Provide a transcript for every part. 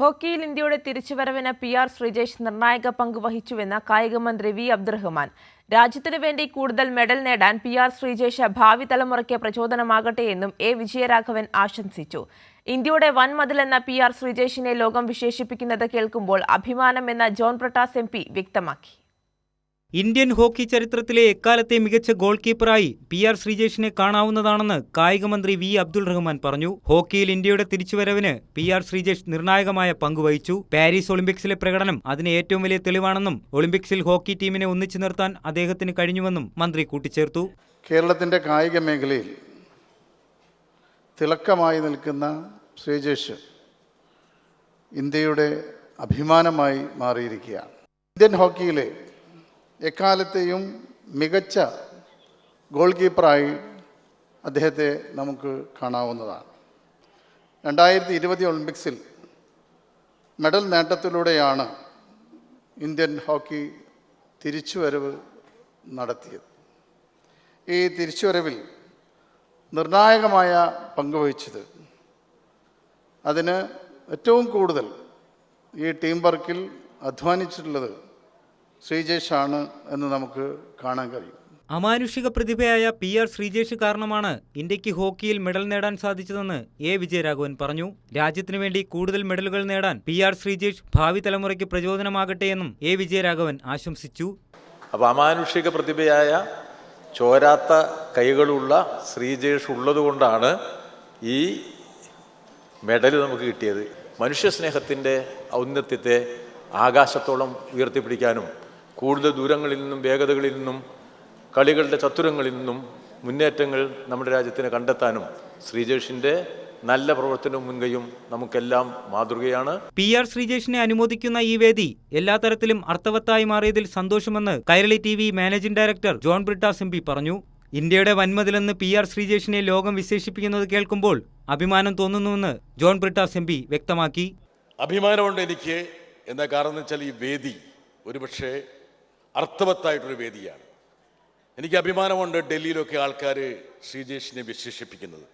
ഹോക്കിയിൽ ഇന്ത്യയുടെ തിരിച്ചുവരവിന് P R Sreejesh നിർണായക പങ്ക് വഹിച്ചുവെന്ന് കായികമന്ത്രി വി അബ്ദുറഹ്മാൻ. രാജ്യത്തിനു വേണ്ടി കൂടുതൽ മെഡൽ നേടാൻ പി ആർ ശ്രീജേഷ് ഭാവി തലമുറയ്ക്ക് പ്രചോദനമാകട്ടെ എന്നും എ വിജയരാഘവൻ ആശംസിച്ചു. ഇന്ത്യയുടെ വൻമതിലെന്ന പി ആർ ശ്രീജേഷിനെ ലോകം വിശേഷിപ്പിക്കുന്നത് കേൾക്കുമ്പോൾ അഭിമാനമെന്ന് ജോൺ പ്രട്ടാസ് എം വ്യക്തമാക്കി. ഇന്ത്യൻ ഹോക്കി ചരിത്രത്തിലെ എക്കാലത്തെ മികച്ച ഗോൾ കീപ്പറായി പി ആർ ശ്രീജേഷിനെ കാണാവുന്നതാണെന്ന് കായികമന്ത്രി വി അബ്ദുൾ റഹ്മാൻ പറഞ്ഞു. ഹോക്കിയിൽ ഇന്ത്യയുടെ തിരിച്ചുവരവിന് പി ആർ ശ്രീജേഷ് നിർണായകമായ പങ്കുവഹിച്ചു പാരീസ് ഒളിമ്പിക്സിലെ പ്രകടനം അതിന് ഏറ്റവും വലിയ തെളിവാണെന്നും ഒളിമ്പിക്സിൽ ഹോക്കി ടീമിനെ ഒന്നിച്ചു നിർത്താൻ അദ്ദേഹത്തിന് കഴിഞ്ഞുവെന്നും മന്ത്രി കൂട്ടിച്ചേർത്തു. കേരളത്തിന്റെ കായിക മേഖലയിൽ തിളക്കമായി നിൽക്കുന്ന ശ്രീജേഷ് ഇന്ത്യയുടെ അഭിമാനമായി മാറിയിരിക്കുകയാണ്. ഇന്ത്യൻ ഹോക്കിയിലെ എക്കാലത്തെയും മികച്ച ഗോൾ കീപ്പറായി അദ്ദേഹത്തെ നമുക്ക് കാണാവുന്നതാണ്. രണ്ടായിരത്തി ഇരുപത് ഒളിമ്പിക്സിൽ മെഡൽ നേട്ടത്തിലൂടെയാണ് ഇന്ത്യൻ ഹോക്കി തിരിച്ചുവരവ് നടത്തിയത്. ഈ തിരിച്ചുവരവിൽ നിർണായകമായ പങ്കുവഹിച്ചത് അതിന് ഏറ്റവും കൂടുതൽ ഈ ടീം വർക്കിൽ അധ്വാനിച്ചിട്ടുള്ളത് ശ്രീജേഷാണ് എന്ന് നമുക്ക് കാണാൻ കഴിയും. അമാനുഷിക പ്രതിഭയായ പി ആർ ശ്രീജേഷ് കാരണമാണ് ഇന്ത്യയ്ക്ക് ഹോക്കിയിൽ മെഡൽ നേടാൻ സാധിച്ചതെന്ന് എ വിജയരാഘവൻ പറഞ്ഞു. രാജ്യത്തിനു വേണ്ടി കൂടുതൽ മെഡലുകൾ നേടാൻ പി ആർ ശ്രീജേഷ് ഭാവി തലമുറയ്ക്ക് പ്രചോദനമാകട്ടെ എന്നും എ വിജയരാഘവൻ ആശംസിച്ചു. അപ്പോൾ അമാനുഷിക പ്രതിഭയായ ചോരാത്ത കൈകളുള്ള ശ്രീജേഷ് ഉള്ളതുകൊണ്ടാണ് ഈ മെഡൽ നമുക്ക് കിട്ടിയത്. മനുഷ്യ മനുഷ്യസ്നേഹത്തിന്റെ ഔന്നത്യത്തെ ആകാശത്തോളം ഉയർത്തിപ്പിടിക്കാനും കൂടുതൽ ദൂരങ്ങളിൽ നിന്നും വേഗതകളിൽ നിന്നും കളികളുടെ ചത്തുരങ്ങളിൽ നിന്നും മുന്നേറ്റങ്ങൾ നമ്മുടെ രാജ്യത്തിന് കണ്ടെത്താനും ശ്രീജേഷിന്റെ നല്ല പ്രവർത്തനവും മുൻകൈയും നമുക്കെല്ലാം മാതൃകയാണ്. പി ആർ ശ്രീജേഷിനെ അനുമോദിക്കുന്ന ഈ വേദി എല്ലാ തരത്തിലും അർത്ഥവത്തായി മാറിയതിൽ സന്തോഷമെന്ന് Kairali T V managing director John Brittas M P പറഞ്ഞു. ഇന്ത്യയുടെ വൻമതിലെന്ന് പി ആർ ശ്രീജേഷിനെ ലോകം വിശേഷിപ്പിക്കുന്നത് കേൾക്കുമ്പോൾ അഭിമാനം തോന്നുന്നുവെന്ന് ജോൺ ബ്രിട്ടാസ് എം പി വ്യക്തമാക്കി. അഭിമാനമുണ്ട് എനിക്ക്. എന്താ കാരണം വെച്ചാൽ ഈ വേദി ഒരുപക്ഷെ അർത്ഥവത്തായിട്ടൊരു വേദിയാണ്. എനിക്ക് അഭിമാനമുണ്ട് ഡൽഹിയിലൊക്കെ ആൾക്കാർ ശ്രീജേഷിനെ വിശേഷിപ്പിക്കുന്നത്.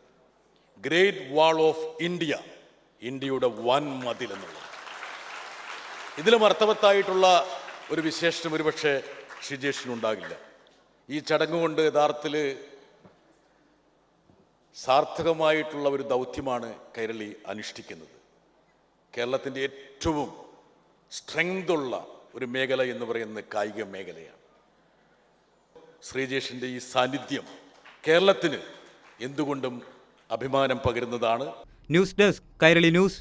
ഗ്രേറ്റ് വാൾ ഓഫ് ഇന്ത്യ ഇന്ത്യയുടെ വൻ മതിൽ എന്നുള്ളത്. ഇതിലും അർത്ഥവത്തായിട്ടുള്ള ഒരു വിശേഷണം ഒരുപക്ഷെ ശ്രീജേഷിനുണ്ടാകില്ല. ഈ ചടങ്ങ് കൊണ്ട് യഥാർത്ഥത്തിൽ സാർത്ഥകമായിട്ടുള്ള ഒരു ദൗത്യമാണ് കൈരളി അനുഷ്ഠിക്കുന്നത്. കേരളത്തിന്റെ ഏറ്റവും സ്ട്രെങ്ത് ഉള്ള ഒരു മേഖല എന്ന് പറയുന്നത് കായിക മേഖലയാണ്. ശ്രീജേഷിന്റെ ഈ സാന്നിധ്യം കേരളത്തിന് എന്തുകൊണ്ടും അഭിമാനം പകരുന്നതാണ്. News desk Kairali news.